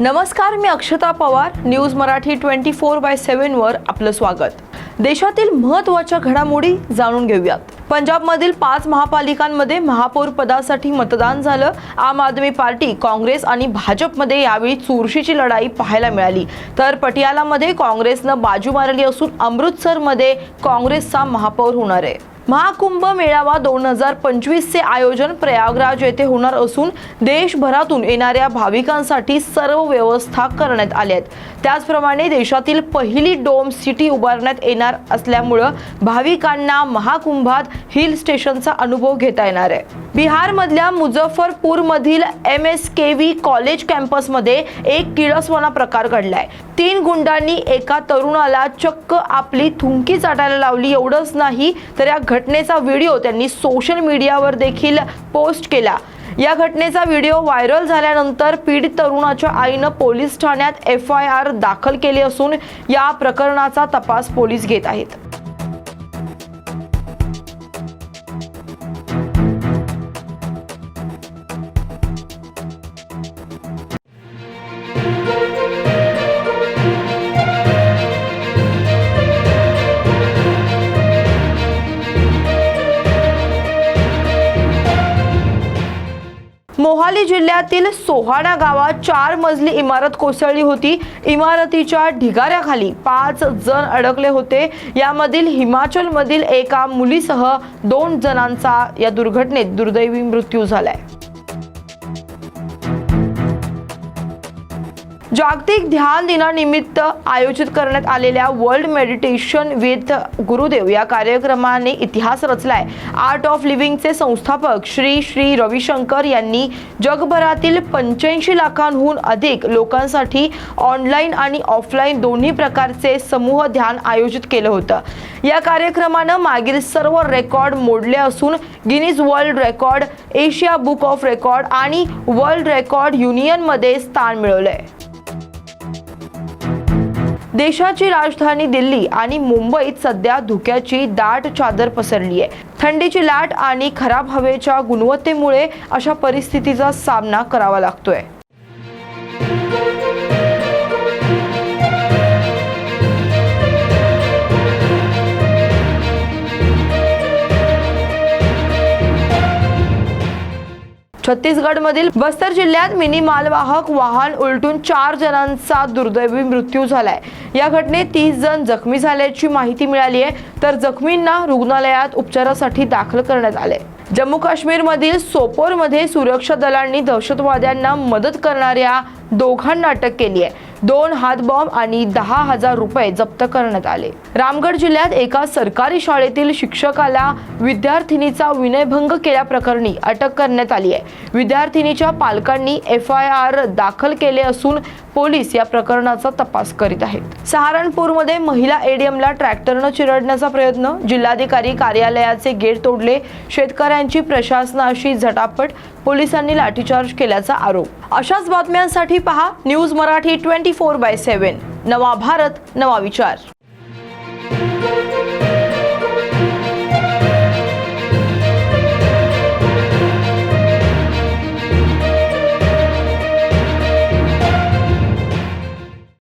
नमस्कार मी Akshata Pawar. News Marathi twenty four by सेव्हनवर आपलं स्वागत. देशातील महत्त्वाच्या घडामोडी जाणून घेऊयात. पंजाबमधील पाच महापालिकांमध्ये महापौर पदासाठी मतदान झालं. आम आदमी पार्टी काँग्रेस आणि भाजपमध्ये यावेळी चुरशीची लढाई पाहायला मिळाली. तर पटियालामध्ये काँग्रेसनं बाजू मारली असून अमृतसरमध्ये काँग्रेसचा महापौर होणार आहे. महाकुंभ मेळावा दोन हजार पंचवीसचे आयोजन प्रयागराज येथे होणार असून देशभरातून येणाऱ्या भाविकांसाठी सर्व व्यवस्था करण्यात आल्या आहेत. त्याचप्रमाणे देशातील पहिली डोम सिटी उभारण्यात येणार असल्यामुळं भाविकांना महाकुंभात हिल स्टेशनचा अनुभव घेता येणार आहे. बिहारमधल्या मुझफ्फरपूरमधील M S K V college कॅम्पसमध्ये एक किळसवाना प्रकार घडलाय. तीन गुंडांनी एका तरुणाला चक्क आपली थुंकी चाटायला लावली. एवढंच नाही तर या घटनेचा व्हिडिओ त्यांनी सोशल मीडियावर देखील पोस्ट केला. या घटनेचा व्हिडिओ व्हायरल झाल्यानंतर पीडित तरुणाच्या आईनं पोलीस ठाण्यात एफ आय आर दाखल केली असून या प्रकरणाचा तपास पोलीस घेत आहेत. मोहाली जिल्ह्यातील सोहाडा गावात चार मजली इमारत कोसळली होती. इमारतीच्या ढिगाऱ्याखाली पाच जण अडकले होते. यामधील हिमाचलमधील एका मुलीसह दोन जणांचा या दुर्घटनेत दुर्दैवी मृत्यू झालाय. जागतिक ध्यान दिनानिमित्त आयोजित करण्यात आलेल्या वर्ल्ड मेडिटेशन विथ गुरुदेव या कार्यक्रमाने इतिहास रचलाय. आर्ट ऑफ लिव्हिंगचे संस्थापक श्री श्री रविशंकर यांनी जगभरातील पंच्याऐंशी लाखांहून अधिक लोकांसाठी ऑनलाईन आणि ऑफलाईन दोन्ही प्रकारचे समूह ध्यान आयोजित केलं होतं. या कार्यक्रमानं मागील सर्व रेकॉर्ड मोडले असून Guinness world record Asia book of record आणि वर्ल्ड रेकॉर्ड युनियनमध्ये स्थान मिळवलंय. देशाची राजधानी दिल्ली आणि मुंबईत सध्या धुक्याची दाट चादर पसरली आहे थंडीची लाट आणि खराब हवेच्या गुणवत्तेमुळे अशा परिस्थितीचा सामना करावा लागतोय. छत्तीसगडमधील बस्तर जिल्ह्यात मिनी मालवाहक वाहन उलटून चार जणांचा दुर्दैवी मृत्यू झालाय. या घटनेत तीस जण जखमी झाल्याची माहिती मिळाली आहे तर जखमींना रुग्णालयात उपचारासाठी दाखल करण्यात आले जम्मू काश्मीरमधील सोपोरमध्ये सुरक्षा दलांनी दहशतवाद्यांना मदत करणाऱ्या दोघांना अटक केली आहे दोन हातबॉम्ब आणि दहा हजार रुपये जप्त करण्यात आले. रामगड जिल्ह्यात एका सरकारी शाळेतील शिक्षकाला विद्यार्थिनीचा विनयभंग केल्याप्रकरणी अटक करण्यात आली आहे. विद्यार्थिनीच्या पालकांनी एफ आय आर दाखल केले असून पोलीस या प्रकरणाचा तपास करीत आहेत. सहारणपूरमध्ये महिला एडीएमला ट्रॅक्टरनं चिरडण्याचा प्रयत्न. जिल्हाधिकारी कार्यालयाचे गेट तोडले. शेतकऱ्यांची प्रशासनाशी झटापट पोलिसांनी लाठीचार्ज केल्याचा आरोप. अशाच बातम्यांसाठी पहा news Marathi twenty four by seven. नवा भारत नवा विचार.